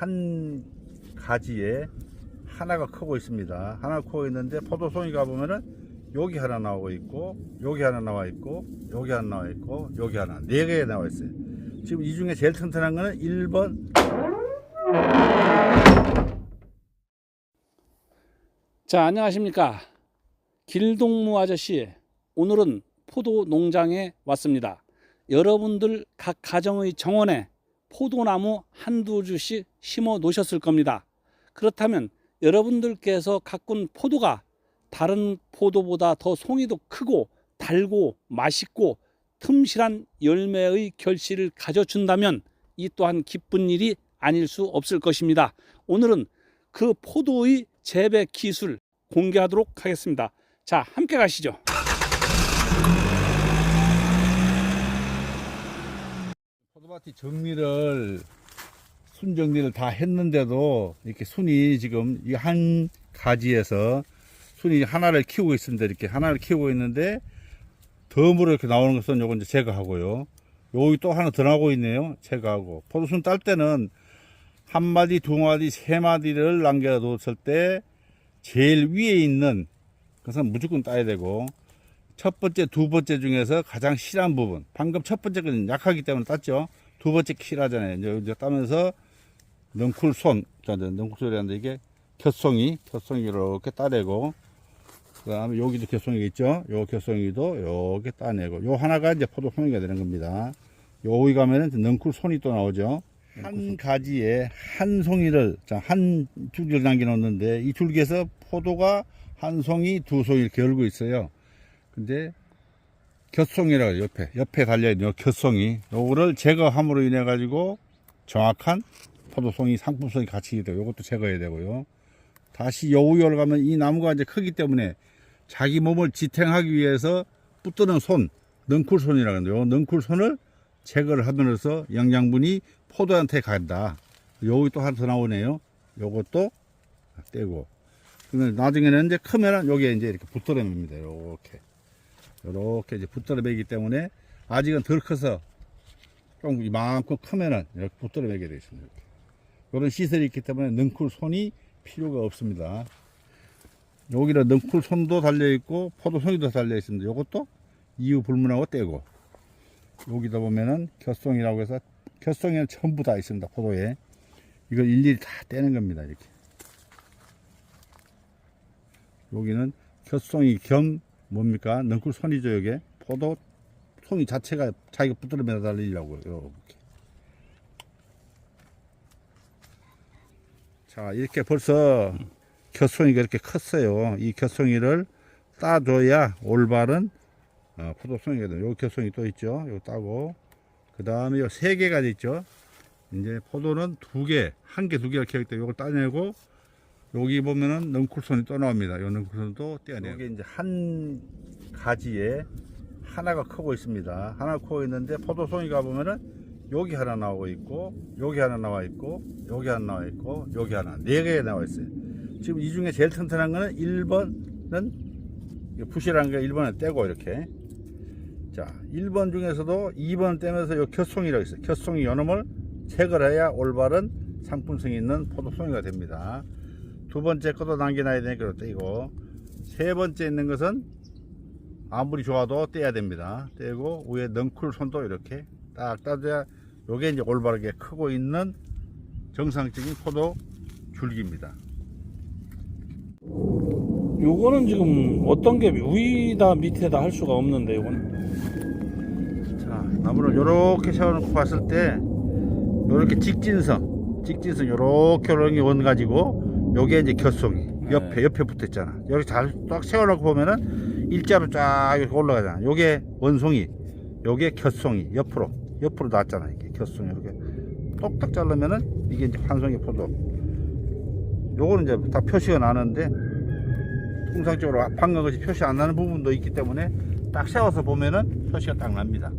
한 가지에 하나가 크고 있습니다. 하나 크고 있는데 포도송이 가보면은 여기 하나 나오고 있고 여기 하나 나와 있고 여기 하나 나와 있고 여기 하나 네 개 나와 있어요. 지금 이 중에 제일 튼튼한 거는 1번 자, 안녕하십니까. 길동무 아저씨. 오늘은 포도 농장에 왔습니다. 여러분들 각 가정의 정원에 포도나무 한두 주씩 심어 놓으셨을 겁니다. 그렇다면 여러분들께서 가꾼 포도가 다른 포도보다 더 송이도 크고 달고 맛있고 틈실한 열매의 결실을 가져준다면 이 또한 기쁜 일이 아닐 수 없을 것입니다. 오늘은 그 포도의 재배 기술 공개하도록 하겠습니다. 자, 함께 가시죠. 포도밭이 정리를 순 정리를 다 했는데도 이렇게 순이 지금 이 한 가지에서 순이 하나를 키우고 있습니다. 이렇게 하나를 키우고 있는데 덤으로 이렇게 나오는 것은 요건 이제 제거하고요. 여기 또 하나 더 나오고 있네요. 제거하고 포도순 딸 때는 한 마디, 두 마디, 세 마디를 남겨뒀을 때 제일 위에 있는 것은 무조건 따야 되고 첫 번째, 두 번째 중에서 가장 실한 부분. 방금 첫 번째 건 약하기 때문에 땄죠. 두 번째 실하잖아요. 이제, 이제 따면서 넝쿨손, 자, 이제 넝쿨손이라는데 이게 겹송이, 겹송이 이렇게 따내고, 그 다음에 여기도 겹송이가 있죠. 요 겹송이도 이렇게 따내고, 요 하나가 이제 포도 송이가 되는 겁니다. 여기 가면은 넝쿨손이 또 나오죠. 한 가지에 한 송이를, 자, 한 줄기를 남겨놓는데 이 줄기에서 포도가 한 송이, 두 송이 이렇게 열고 있어요. 근데 겹송이라고 해요, 옆에. 옆에 달려있는 요 겹송이. 요거를 제거함으로 인해 가지고 정확한 포도송이 상품성이 같이 돼요 요것도 제거해야 되고요. 다시 여우열 가면 이 나무가 이제 크기 때문에 자기 몸을 지탱하기 위해서 붙드는 손 넝쿨손이라고 하는데 요 넝쿨손을 제거를 함으로써 영양분이 포도한테 간다. 여기 또 하나 더 나오네요. 요것도 떼고. 나중에는 이제 크면은 여기에 이제 이렇게 붙들어 냅니다. 이렇게 이렇게 이제 붙들어 매기 때문에 아직은 덜 커서 좀 이만큼 크면은 이렇게 붙들어 매게 되어 있습니다. 이렇게. 이런 시설이 있기 때문에 넝쿨 손이 필요가 없습니다. 여기는 넝쿨 손도 달려 있고 포도 손이도 달려 있습니다. 이것도 이유 불문하고 떼고 여기다 보면은 겹송이라고 해서 겹송이는 전부 다 있습니다. 포도에 이걸 일일이 다 떼는 겁니다. 이렇게 여기는 겹송이 겸 뭡니까? 넝쿨 손이죠, 이게. 포도 송이 자체가 자기가 붙들어 매달리려고, 이렇게. 자, 이렇게 벌써 겹송이가 이렇게 컸어요. 이 겹송이를 따줘야 올바른 어, 포도송이가 돼요. 요 겹송이 또 있죠. 요 따고. 그 다음에 요 세 개가 있죠. 이제 포도는 두 개, 한 개, 두 개가 키우기 때문에 요걸 따내고 여기 보면은 넝쿨손이 또 나옵니다. 요 넝쿨손도 떼어내요. 이게 이제 한 가지에 하나가 크고 있습니다. 하나 크고 있는데 포도송이 가보면은 여기 하나 나오고 있고 여기 하나 나와 있고 여기 하나 나와 있고 여기 하나 네개 나와 있어요. 지금 이 중에 제일 튼튼한 거는 1번은 부실한 게 1번을 떼고 이렇게 자 1번 중에서도 2번 떼면서 요 겹송이라고 있어요. 겹송이 요놈을 제거를 해야 올바른 상품성이 있는 포도송이가 됩니다. 두 번째 것도 남겨놔야 되니까 떼고 세 번째 있는 것은 아무리 좋아도 떼야 됩니다. 떼고 위에 넝쿨 손도 이렇게 딱 따줘야 요게 이제 올바르게 크고 있는 정상적인 포도 줄기입니다. 요거는 지금 어떤 게 위다 밑에다 할 수가 없는데 요거는? 자 나무를 요렇게 세워놓고 봤을 때 요렇게 직진성 직진성 요렇게 요렇게 원 가지고 요게 이제 겹송이. 옆에 네. 옆에 붙어 있잖아. 여기 잘 딱 세워놓고 보면은 일자로 쫙 이렇게 올라가잖아. 요게 원송이 요게 겹송이. 옆으로 옆으로 놨잖아 이게 겹송이. 이렇게 똑딱 자르면은 이게 이제 환송이 포도. 요거는 이제 다 표시가 나는데 통상적으로 방금 같이 표시 안 나는 부분도 있기 때문에 딱 세워서 보면은 표시가 딱 납니다